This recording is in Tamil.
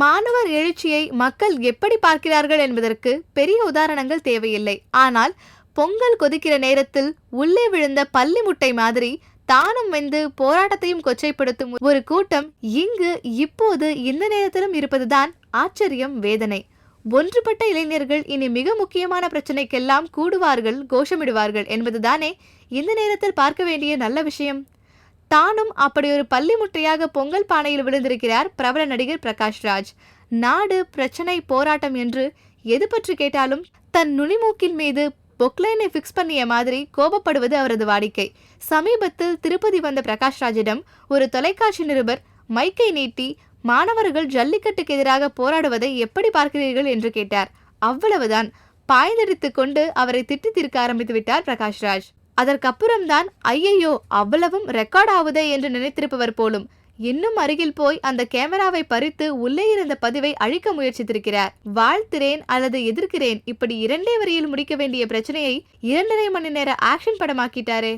மாணவர் எழுச்சியை மக்கள் எப்படி பார்க்கிறார்கள் என்பதற்கு பெரிய உதாரணங்கள் தேவையில்லை. ஆனால் பொங்கல் கொதிக்கிற நேரத்தில் உள்ளே விழுந்த பள்ளி முட்டை மாதிரி தானும் வெந்து போராட்டத்தையும் கொச்சைப்படுத்தும் ஒரு கூட்டம் இங்கு இப்போது இந்த நேரத்திலும் இருப்பதுதான் ஆச்சரியம் வேதனை. ஒன்றுபட்ட இளைஞர்கள் இனி மிக முக்கியமான பிரச்சனைக்கெல்லாம் கூடுவார்கள் கோஷமிடுவார்கள் என்பதுதானே இந்த நேரத்தில் பார்க்க வேண்டிய நல்ல விஷயம். தானும் அப்படி ஒரு பள்ளி முட்டையாக பொங்கல் பானையில் விழுந்திருக்கிறார் பிரபல நடிகர் பிரகாஷ் ராஜ். நாடு பிரச்சனை போராட்டம் என்று எது பற்றி கேட்டாலும் தன் நுனிமூக்கின் மீது பொக்லைனை ஃபிக்ஸ் பண்ணிய மாதிரி கோபப்படுவது அவரது வாடிக்கை. சமீபத்தில் திருப்பதி வந்த பிரகாஷ் ராஜிடம் ஒரு தொலைக்காட்சி நிருபர் மைக்கை நீட்டி மாணவர்கள் ஜல்லிக்கட்டுக்கு எதிராக போராடுவதை எப்படி பார்க்கிறீர்கள்? என்று கேட்டார். அவ்வளவுதான். பாய்ந்தடித்து கொண்டு அவரை திட்டி தீர்க்க ஆரம்பித்து விட்டார் பிரகாஷ்ராஜ் அதற்கப்புறம்தான் ஐயையோ அவ்வளவும் ரெக்கார்ட் ஆகுதே என்று நினைத்திருப்பவர் போலும். இன்னும் அருகில் போய் அந்த கேமராவை பறித்து உள்ளே இருந்த பதிவை அழிக்க முயற்சித்திருக்கிறார். வாழ்த்துறேன் அல்லது எதிர்க்கிறேன் இப்படி இரண்டே வரியில் முடிக்க வேண்டிய பிரச்சனையை இரண்டரை மணி நேர ஆக்ஷன் படமாக்கிட்டாரே.